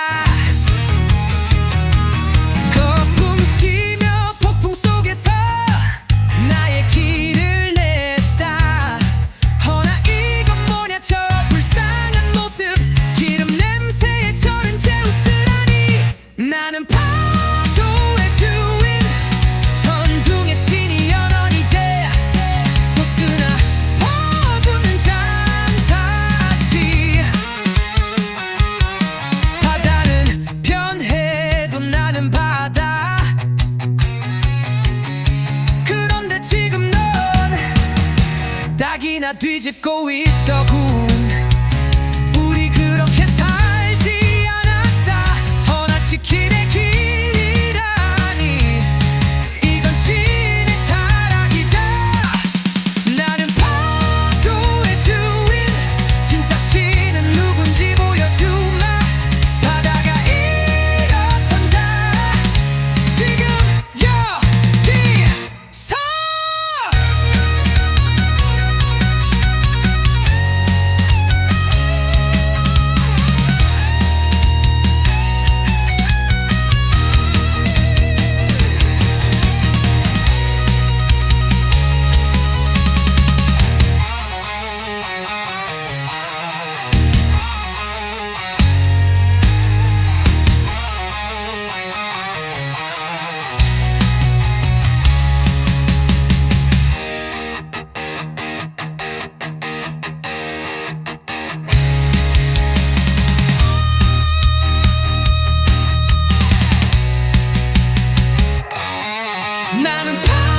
fly. 뒤집고 있다 나는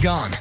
gone.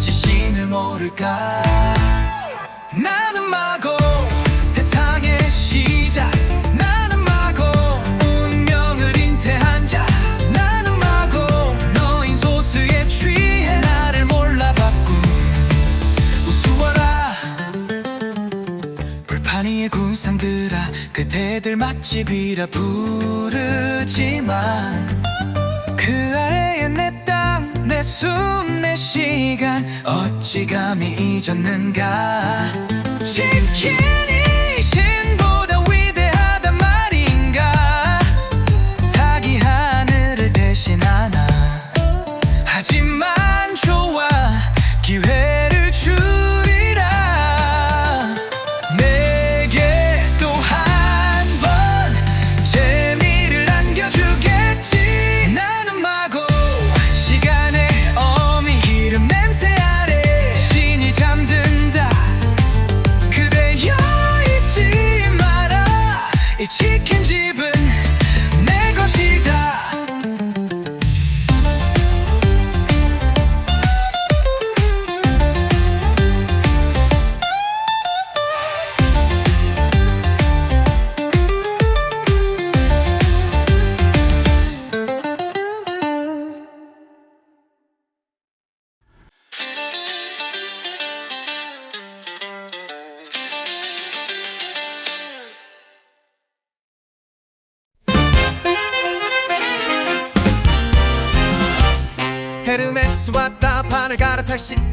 있을지 신을 모를까. 나는 마고 세상의 시작. 나는 마고 운명을 잉태한 자. 나는 마고 너인 소스에 취해. 나를 몰라봤고 우스워라. 불판 위의 군상들아 그대들 맛집이라 부르지만 그 아래에 내 땅 내 숨 내 시간 어찌 감히 잊었는가? 치킨이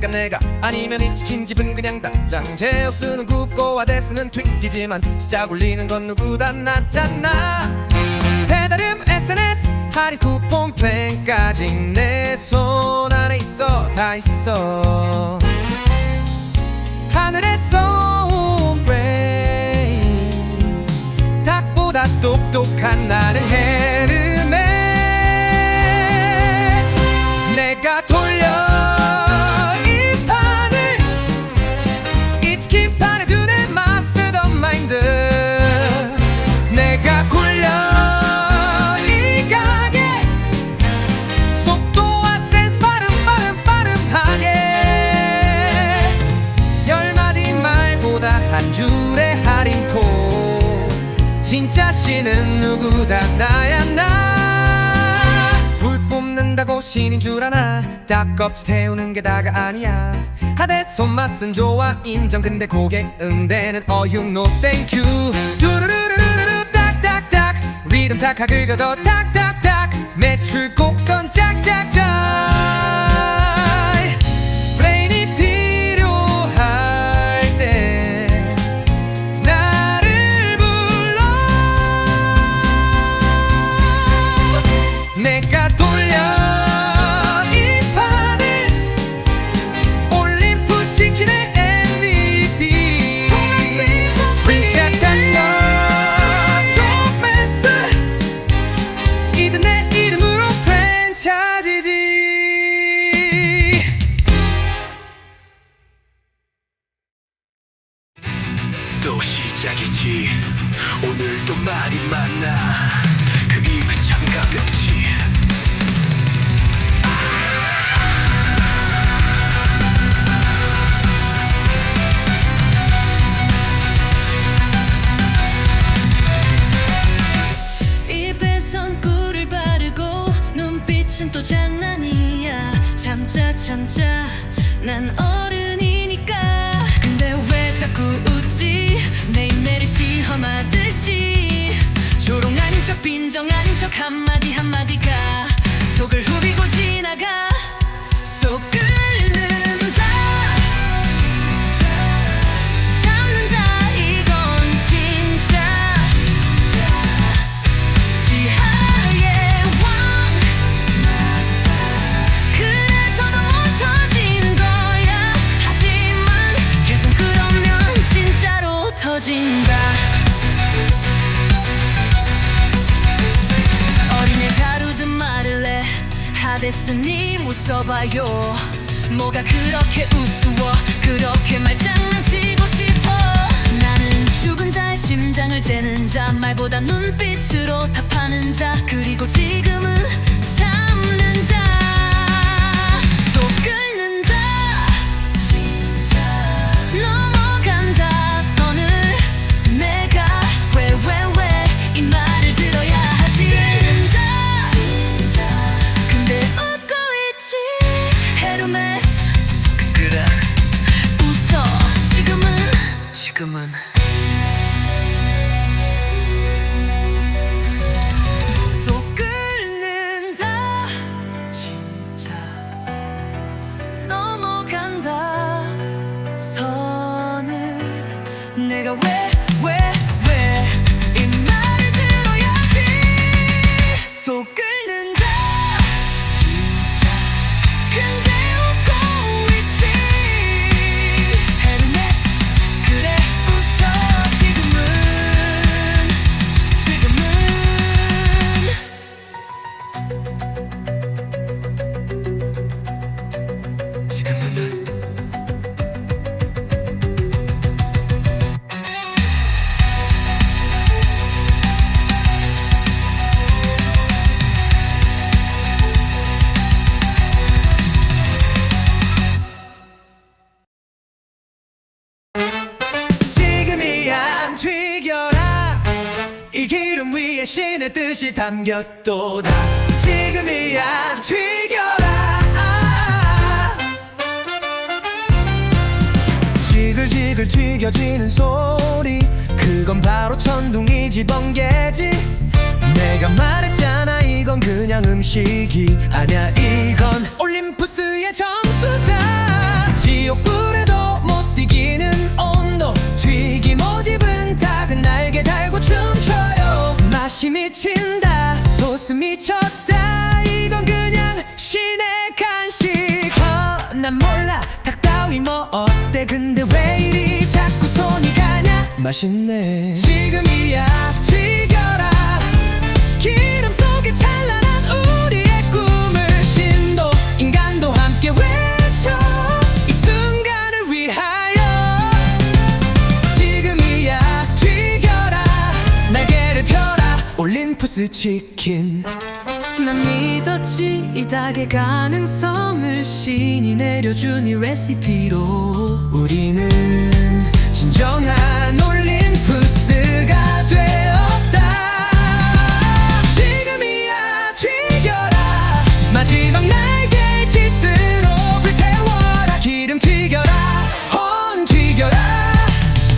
시간 내가 아니면 이 치킨 집은 그냥 답장. 제우스는 굽고 아데스는 튀기지만 시작 올리는 건 누구다 나잖아. 배달음 SNS 할인 쿠폰 플랜까지 내 손 안에 있어 다 있어. 하늘에서 온 브레인 닭보다 똑똑한 나는 헤르메스 내가 씨는 누구다 나야 나불 뿜는다고 신인 줄 아나? 닭껍질 태우는 게 다가 아니야. 하대 손맛은 좋아 인정. 근데 고객 응대는 어휴 노 땡큐 두루루루루루 딱딱딱. 리듬 탁하 긁어도 딱딱딱 매출 곡선 짝짝짝 이지. 오늘도 말이 많아. 그 입은 참 가볍지. 입에선 꿀을 바르고 눈빛은 또 장난이야. 참자 참자. 난 어른 척 빈정한 척 한마디 웃어봐요. 뭐가 그렇게 우스워 그렇게 말장난치고 싶어. 나는 죽은 자의 심장을 재는 자 말보다 눈빛으로 답하는 자 그리고 지금은 참는 자 신의 뜻이 담겼도다. 지금이야 튀겨라. 지글지글 튀겨지는 소리. 그건 바로 천둥이지 번개지. 내가 말했잖아 이건 그냥 음식이 아냐 이건. 올림푸스의 점수다. 지옥불에도 맛이 미친다. 소스 미쳤다. 이건 그냥 신의 간식. 어, 난 몰라. 닭 따위 뭐 어때? 근데 왜 이리 자꾸 손이 가냐? 맛있네. 지금이야 튀겨라. 기름 속에 찬란한 치킨 난 믿었지 이 닭의 가능성을 신이 내려준 이 레시피로. 우리는 진정한 올림푸스가 되었다. 지금이야 튀겨라. 마지막 날개 짓으로 불태워라. 기름 튀겨라 혼 튀겨라.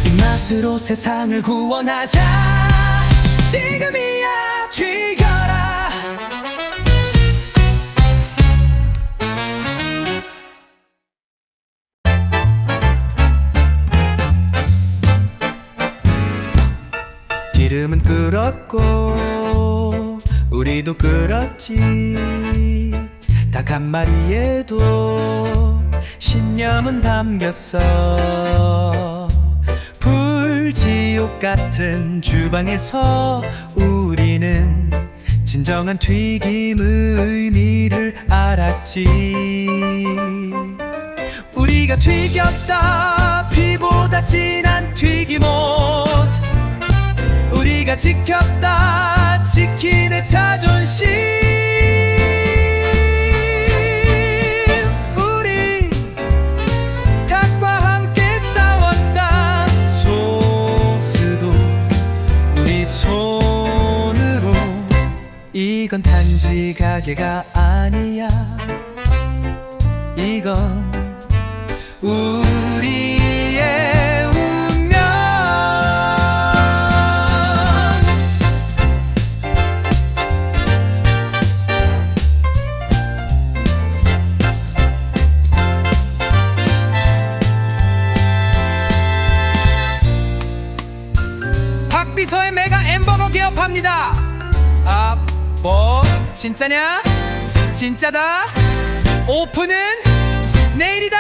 이 맛으로 세상을 구원하자. 지금이야 튀겨라. 기름은 끓었고 우리도 끓었지. 닭 한 마리에도 신념은 담겼어. 불지옥 같은 주방에서 우리는 진정한 튀김의 의미를 알았지. 우리가 튀겼다 피보다 진한 튀김옷. 우리가 지켰다 치킨의 자존심 가게가 아니야. 이건 우 진짜냐? 진짜다 오픈은 내일이다